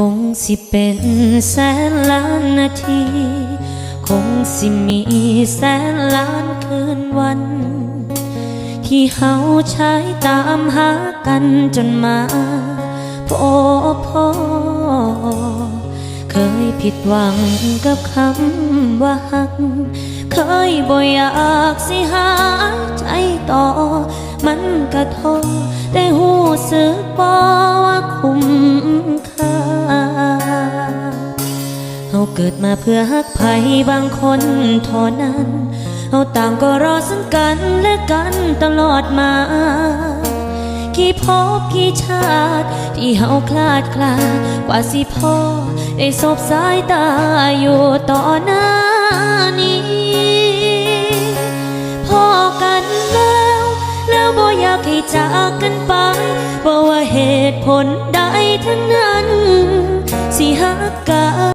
คงสิเป็นแสนล้านนาที คงสิมีแสนล้านคืนวัน ที่เฮาใช้ตามหากันจนมาพบพอเคยผิดหวังกับคำว่าหัก เคยบ่อยากสิหาใจต่อ มันกระทอได้หูสึกบ่ว่าคุ้ม เฮาเกิดมาเพื่อฮักไผบางคนเท่านั้นเฮาต่างก็รอซึ่งกันและกันตลอดมา กี่พบกี่ชาติ ที่เฮาคลาดคลากว่าสิพ่อได้สบสายตาอยู่ต่อหน้านี้พอกันแล้ว แล้วบ่อยากให้จากกันไปบ่ว่าเหตุผลใดทั้งนั้น สิหักกัน